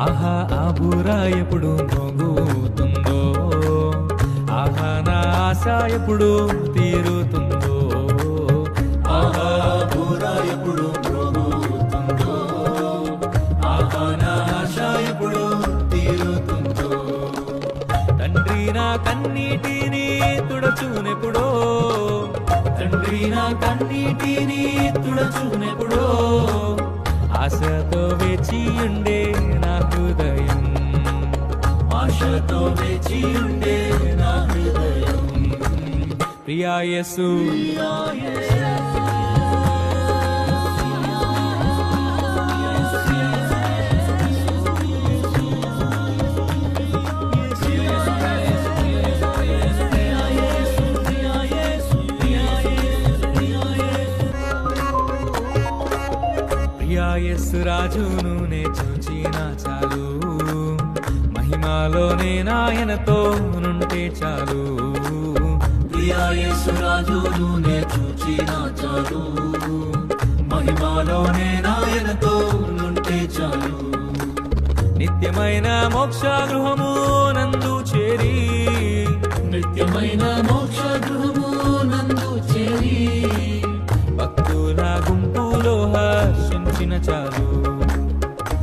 ఆహా ఆ బూర ఎప్పుడు మోగుతుందో ఆహా నా ఆశ ఎప్పుడు తీరుతుందో? ఆహా బూర ఎప్పుడు మోగుతుందో ఆహా నా ఆశ ఎప్పుడు తీరుతుందో? తండ్రి నా కన్నీటిని తుడచునెప్పుడో? తండ్రి నా కన్నీటిని తుడచునెప్పుడో? ఆశతో వేచి ఉండి ఆశతో వేచి ఉండే నా హృదయం. ప్రియాయసు ప్రియాయస్సు రాజును నే చూచిన చాలు. నాలో నేనాయనతో నుంటే చాలు. ప్రియాయేసురాజునే చూచిన చాలు. మహిమాలో నేనాయనతో నుంటే చాలు. నిత్యమైన మోక్ష గృహము నందు చేరి. నిత్యమైన మోక్ష గృహము నందు చేరి. భక్తుల గుంపులో హర్షించిన చాలు.